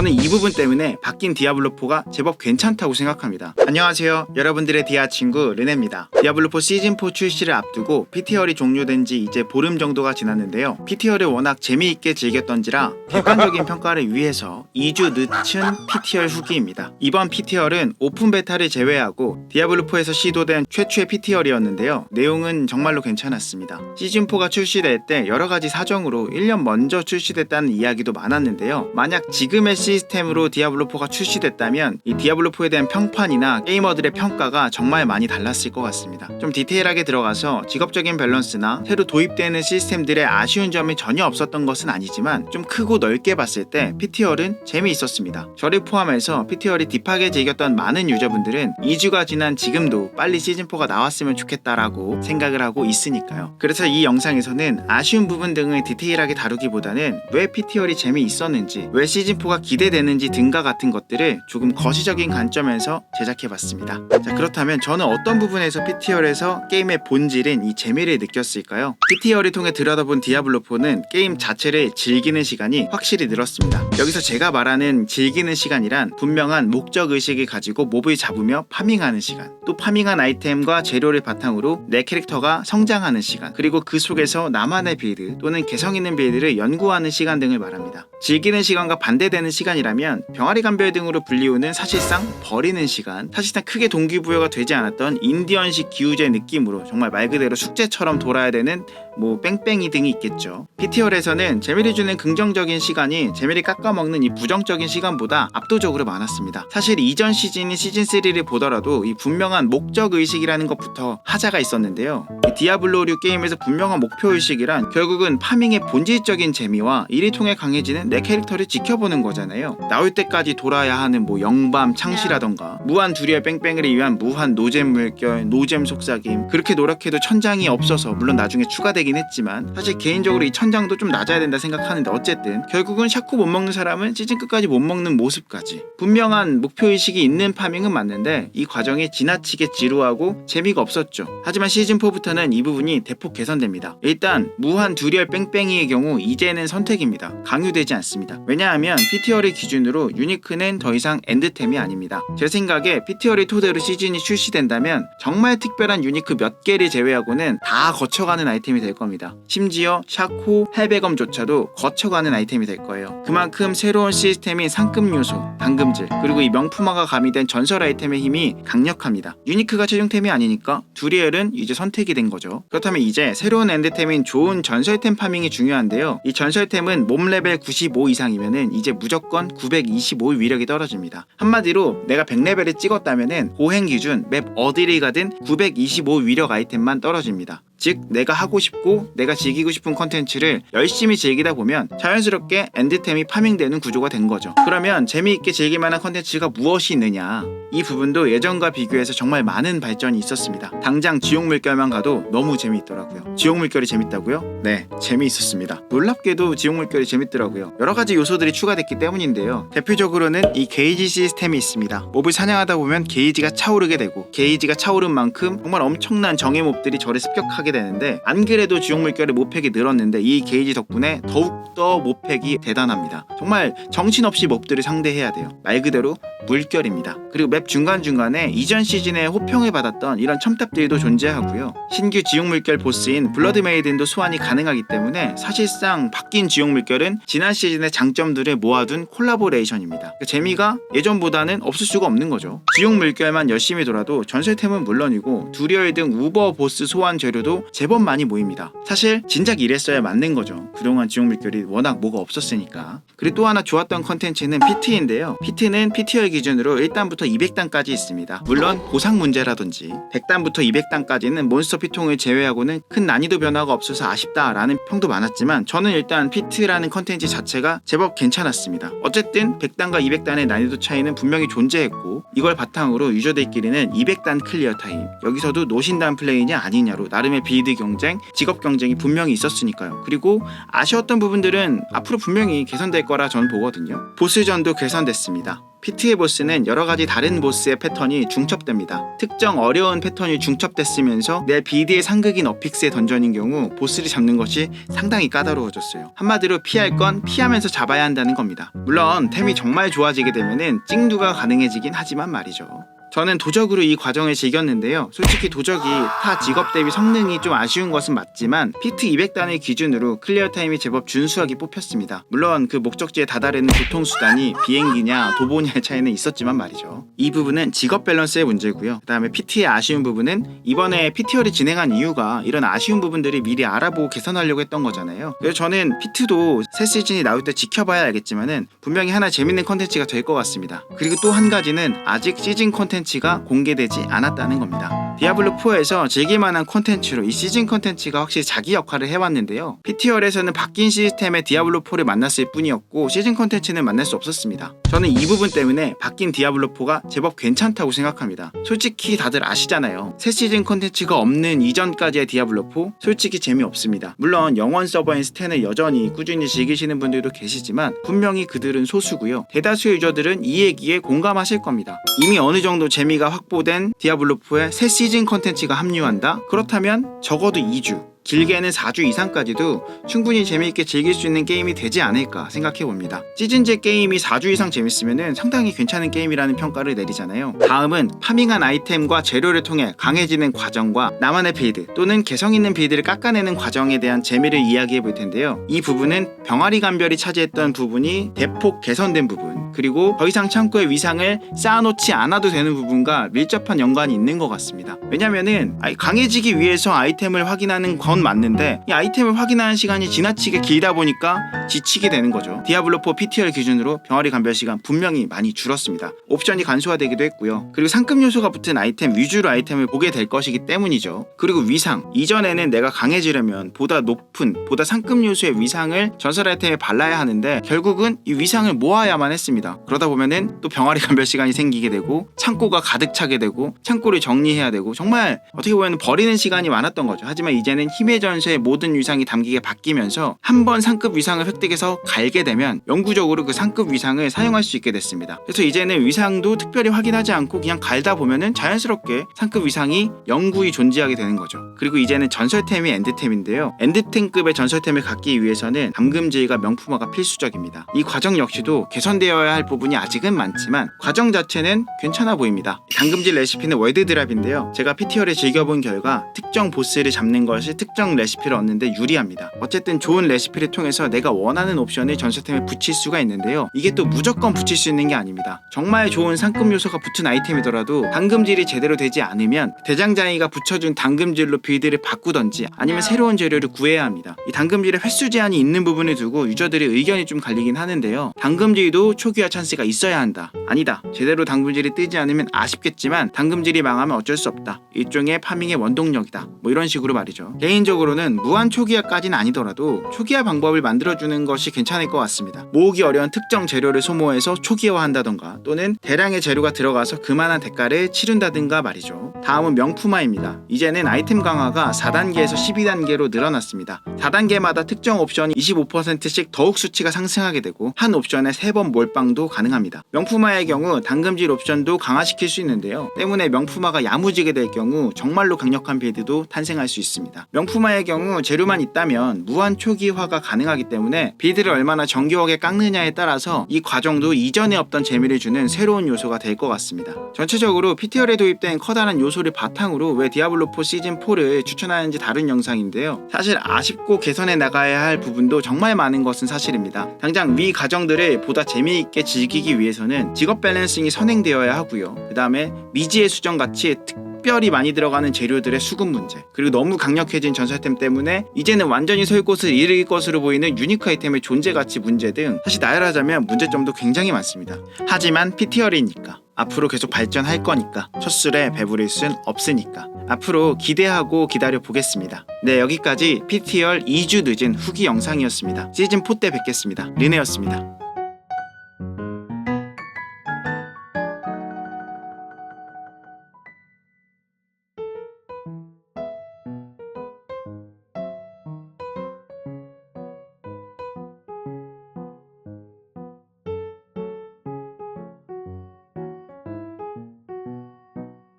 저는 이 부분 때문에 바뀐 디아블로4가 제법 괜찮다고 생각합니다. 안녕하세요. 여러분들의 디아 친구 르네입니다. 디아블로4 시즌4 출시를 앞두고 PTR이 종료된 지 이제 보름 정도가 지났는데요. PTR을 워낙 재미있게 즐겼던지라 객관적인 평가를 위해서 2주 늦춘 PTR 후기입니다. 이번 PTR은 오픈 베타를 제외하고 디아블로4에서 시도된 최초의 PTR이었는데요. 내용은 정말로 괜찮았습니다. 시즌4가 출시될 때 여러 가지 사정으로 1년 먼저 출시됐다는 이야기도 많았는데요. 만약 지금의 시 스템으로 디아블로4가 출시됐다면 이 디아블로4에 대한 평판이나 게이머들의 평가가 정말 많이 달랐을 것 같습니다. 좀 디테일하게 들어가서 직업적인 밸런스나 새로 도입되는 시스템들의 아쉬운 점이 전혀 없었던 것은 아니지만 좀 크고 넓게 봤을 때 PTR은 재미있었습니다. 저를 포함해서 PTR이 딥하게 즐겼던 많은 유저분들은 2주가 지난 지금도 빨리 시즌4가 나왔으면 좋겠다라고 생각을 하고 있으니까요. 그래서 이 영상에서는 아쉬운 부분 등을 디테일하게 다루기보다는 왜 PTR이 재미있었는지, 왜 시즌4가 기대 되는지 등과 같은 것들을 조금 거시적인 관점에서 제작해봤습니다. 자, 그렇다면 저는 어떤 부분에서 PTR에서 게임의 본질인 이 재미를 느꼈을까요? PTR을 통해 들여다본 디아블로4는 게임 자체를 즐기는 시간이 확실히 늘었습니다. 여기서 제가 말하는 즐기는 시간이란 분명한 목적 의식을 가지고 몹을 잡으며 파밍하는 시간, 또 파밍한 아이템과 재료를 바탕으로 내 캐릭터가 성장하는 시간, 그리고 그 속에서 나만의 빌드 또는 개성 있는 빌드를 연구하는 시간 등을 말합니다. 즐기는 시간과 반대되는 시간 이라면 병아리 감별 등으로 불리우는 사실상 버리는 시간, 사실상 크게 동기부여가 되지 않았던 인디언식 기우제 느낌으로 정말 말 그대로 숙제처럼 돌아야 되는 뭐 뺑뺑이 등이 있겠죠. PTR에서는 재미를 주는 긍정적인 시간이 재미를 깎아먹는 이 부정적인 시간보다 압도적으로 많았습니다. 사실 이전 시즌인 시즌 3를 보더라도 이 분명한 목적 의식이라는 것부터 하자가 있었는데요. 이 디아블로류 게임에서 분명한 목표 의식이란 결국은 파밍의 본질적인 재미와 이를 통해 강해지는 내 캐릭터를 지켜보는 거잖아요. 나올 때까지 돌아야 하는 뭐 영밤 창시라던가 무한 두리얼 뺑뺑이를 위한 무한 노잼 물결, 노잼 속삭임 그렇게 노력해도 천장이 없어서 물론 나중에 추가 되긴 했지만 사실 개인적으로 이 천장도 좀 낮아야 된다 생각하는데 어쨌든 결국은 샤코 못 먹는 사람은 시즌 끝까지 못 먹는 모습까지 분명한 목표 의식이 있는 파밍은 맞는데 이 과정이 지나치게 지루하고 재미가 없었죠. 하지만 시즌 4부터는 이 부분이 대폭 개선됩니다. 일단 무한 두리얼 뺑뺑이의 경우 이제는 선택입니다. 강요되지 않습니다. 왜냐하면 PTR의 기준으로 유니크는 더 이상 엔드템이 아닙니다. 제 생각에 PTR의 토대로 시즌이 출시된다면 정말 특별한 유니크 몇 개를 제외하고는 다 거쳐가는 아이템이 될 겁니다. 심지어 샤코, 헬베검조차도 거쳐가는 아이템이 될 거예요. 그만큼 새로운 시스템인 상급 요소, 당금질, 그리고 이 명품화가 가미된 전설 아이템의 힘이 강력합니다. 유니크가 최종템이 아니니까 두리엘은 이제 선택이 된 거죠. 그렇다면 이제 새로운 엔드템인 좋은 전설템 파밍이 중요한데요. 이 전설템은 몸 레벨 95 이상이면은 이제 무조건 925 위력이 떨어집니다. 한마디로 내가 100레벨을 찍었다면은 보행 기준 맵 어디를 가든 925 위력 아이템만 떨어집니다. 즉 내가 하고 싶고 내가 즐기고 싶은 컨텐츠를 열심히 즐기다 보면 자연스럽게 엔드템이 파밍되는 구조가 된 거죠. 그러면 재미있게 즐길 만한 컨텐츠가 무엇이 있느냐? 이 부분도 예전과 비교해서 정말 많은 발전이 있었습니다. 당장 지옥 물결만 가도 너무 재미있더라고요. 지옥 물결이 재밌다고요? 네, 재미있었습니다. 놀랍게도 지옥 물결이 재밌더라고요. 여러 가지 요소들이 추가됐기 때문인데요. 대표적으로는 이 게이지 시스템이 있습니다. 몹을 사냥하다 보면 게이지가 차오르게 되고 게이지가 차오른 만큼 정말 엄청난 정예 몹들이 저를 습격하게 되는데 안 그래도 지옥 물결의 모팩이 늘었는데 이 게이지 덕분에 더욱더 모팩이 대단합니다. 정말 정신없이 몹들을 상대해야 돼요. 말 그대로 물결입니다. 그리고 맵 중간중간에 이전 시즌에 호평을 받았던 이런 첨탑들도 존재하고요. 신규 지옥 물결 보스인 블러드 메이든도 소환이 가능하기 때문에 사실상 바뀐 지옥 물결은 지난 시즌의 장점들을 모아둔 콜라보레이션입니다. 그 재미가 예전보다는 없을 수가 없는 거죠. 지옥 물결만 열심히 돌아도 전설템은 물론이고 두리얼 등 우버 보스 소환 재료도 제법 많이 모입니다. 사실 진작 이랬어야 맞는 거죠. 그동안 지옥 물결이 워낙 뭐가 없었으니까. 그리고 또 하나 좋았던 컨텐츠는 피트인데요. 피트는 PTR 기준으로 1단부터 200단까지 있습니다. 물론 보상 문제라든지 100단부터 200단까지는 몬스터 피통을 제외하고는 큰 난이도 변화가 없어서 아쉽다라는 평도 많았지만 저는 일단 피트라는 컨텐츠 자체가 제법 괜찮았습니다. 어쨌든 100단과 200단의 난이도 차이는 분명히 존재했고 이걸 바탕으로 유저들끼리는 200단 클리어 타임 여기서도 노신단 플레이냐 아니냐로 나름의 빌드 경쟁, 직업 경쟁이 분명히 있었으니까요. 그리고 아쉬웠던 부분들은 앞으로 분명히 개선될 거라 전 보거든요. 보스전도 개선됐습니다. 피트의 보스는 여러 가지 다른 보스의 패턴이 중첩됩니다. 특정 어려운 패턴이 중첩됐으면서 내 비디의 상극인 어픽스의 던전인 경우 보스를 잡는 것이 상당히 까다로워졌어요. 한마디로 피할 건 피하면서 잡아야 한다는 겁니다. 물론 템이 정말 좋아지게 되면은 찡두가 가능해지긴 하지만 말이죠. 저는 도적으로 이 과정을 즐겼는데요. 솔직히 도적이 타 직업 대비 성능이 좀 아쉬운 것은 맞지만 피트 200단을 기준으로 클리어 타임이 제법 준수하게 뽑혔습니다. 물론 그 목적지에 다다르는 교통 수단이 비행기냐 도보냐의 차이는 있었지만 말이죠. 이 부분은 직업 밸런스의 문제고요. 그 다음에 PT의 아쉬운 부분은 이번에 PTR을 진행한 이유가 이런 아쉬운 부분들을 미리 알아보고 개선하려고 했던 거잖아요. 그래서 저는 피트도 새 시즌이 나올 때 지켜봐야 알겠지만은 분명히 하나 재밌는 컨텐츠가 될 것 같습니다. 그리고 또 한 가지는 아직 시즌 컨텐츠 가 공개되지 않았다는 겁니다. 디아블로 4에서 즐길만한 콘텐츠로 이 시즌 콘텐츠가 확실히 자기 역할을 해왔는데요. PTR에서는 바뀐 시스템의 디아블로 4를 만났을 뿐이었고 시즌 콘텐츠는 만날 수 없었습니다. 저는 이 부분 때문에 바뀐 디아블로 4가 제법 괜찮다고 생각합니다. 솔직히 다들 아시잖아요. 새 시즌 콘텐츠가 없는 이전까지의 디아블로 4 솔직히 재미없습니다. 물론 영원 서버인 스탠을 여전히 꾸준히 즐기시는 분들도 계시지만 분명히 그들은 소수고요. 대다수 유저들은 이 얘기에 공감하실 겁니다. 이미 어느 정도 재미가 확보된 디아블로4에 새 시즌 컨텐츠가 합류한다? 그렇다면 적어도 2주, 길게는 4주 이상까지도 충분히 재미있게 즐길 수 있는 게임이 되지 않을까 생각해 봅니다. 시즌제 게임이 4주 이상 재밌으면 상당히 괜찮은 게임이라는 평가를 내리잖아요. 다음은 파밍한 아이템과 재료를 통해 강해지는 과정과 나만의 빌드 또는 개성 있는 빌드를 깎아내는 과정에 대한 재미를 이야기해 볼 텐데요. 이 부분은 병아리 감별이 차지했던 부분이 대폭 개선된 부분 그리고 더 이상 창고에 위상을 쌓아놓지 않아도 되는 부분과 밀접한 연관이 있는 것 같습니다. 왜냐면은 강해지기 위해서 아이템을 확인하는 건 맞는데 이 아이템을 확인하는 시간이 지나치게 길다 보니까 지치게 되는 거죠. 디아블로4 PTR 기준으로 병아리 감별 시간 분명히 많이 줄었습니다. 옵션이 간소화되기도 했고요. 그리고 상급 요소가 붙은 아이템 위주로 아이템을 보게 될 것이기 때문이죠. 그리고 위상 이전에는 내가 강해지려면 보다 높은 보다 상급 요소의 위상을 전설 아이템에 발라야 하는데 결국은 이 위상을 모아야만 했습니다. 그러다 보면은 또 병아리 감별 시간이 생기게 되고 창고가 가득 차게 되고 창고를 정리해야 되고 정말 어떻게 보면 버리는 시간이 많았던 거죠. 하지만 이제는 힘의 전세의 모든 위상이 담기게 바뀌면서 한 번 상급 위상을 획득해서 갈게 되면 영구적으로 그 상급 위상을 사용할 수 있게 됐습니다. 그래서 이제는 위상도 특별히 확인하지 않고 그냥 갈다 보면은 자연스럽게 상급 위상이 영구히 존재하게 되는 거죠. 그리고 이제는 전설템이 엔드템인데요. 엔드템급의 전설템을 갖기 위해서는 담금질과 명품화가 필수적입니다. 이 과정 역시도 개선되어야 할 부분이 아직은 많지만 과정 자체는 괜찮아 보입니다. 담금질 레시피는 월드 드랍인데요. 제가 PTR을 즐겨본 결과 특정 보스를 잡는 것이 특정 레시피를 얻는데 유리합니다. 어쨌든 좋은 레시피를 통해서 내가 원하는 옵션을 전설템에 붙일 수가 있는데요. 이게 또 무조건 붙일 수 있는 게 아닙니다. 정말 좋은 상급 요소가 붙은 아이템이더라도 당금질이 제대로 되지 않으면 대장장이가 붙여준 당금질로 빌드를 바꾸던지 아니면 새로운 재료를 구해야 합니다. 이 당금질에 횟수 제한이 있는 부분을 두고 유저들의 의견이 좀 갈리긴 하는데요. 당금질도 초기 화 찬스가 있어야 한다. 아니다. 제대로 당금질이 뜨지 않으면 아쉽겠지만 당금질이 망하면 어쩔 수 없다. 일종의 파밍의 원동력이다. 뭐 이런 식으로 말이죠. 개인적으로는 무한 초기화까지는 아니더라도 초기화 방법을 만들어주는 것이 괜찮을 것 같습니다. 모으기 어려운 특정 재료를 소모해서 초기화한다던가 또는 대량의 재료가 들어가서 그만한 대가를 치른다든가 말이죠. 다음은 명품화입니다. 이제는 아이템 강화가 4단계에서 12단계로 늘어났습니다. 4단계마다 특정 옵션이 25%씩 더욱 수치가 상승하게 되고 한 옵션에 3번 몰빵 도 가능합니다. 명품화의 경우 당금질 옵션도 강화시킬 수 있는데요. 때문에 명품화가 야무지게 될 경우 정말로 강력한 빌드도 탄생할 수 있습니다. 명품화의 경우 재료만 있다면 무한 초기화가 가능하기 때문에 빌드를 얼마나 정교하게 깎느냐에 따라서 이 과정도 이전에 없던 재미를 주는 새로운 요소가 될 것 같습니다. 전체적으로 PTR에 도입된 커다란 요소를 바탕으로 왜 디아블로4 시즌4를 추천하는지 다른 영상인데요. 사실 아쉽고 개선해 나가야 할 부분도 정말 많은 것은 사실입니다. 당장 위 과정들을 보다 재미있게 즐기기 위해서는 직업 밸런싱이 선행되어야 하고요. 그 다음에 미지의 수정 같이 특별히 많이 들어가는 재료들의 수급 문제 그리고 너무 강력해진 전설템 때문에 이제는 완전히 설 곳을 잃을 것으로 보이는 유니크 아이템의 존재 가치 문제 등 사실 나열하자면 문제점도 굉장히 많습니다. 하지만 PTR이니까 앞으로 계속 발전할 거니까 첫 술에 배부를 순 없으니까 앞으로 기대하고 기다려 보겠습니다. 네 여기까지 PTR 2주 늦은 후기 영상이었습니다. 시즌 4 때 뵙겠습니다. 리네였습니다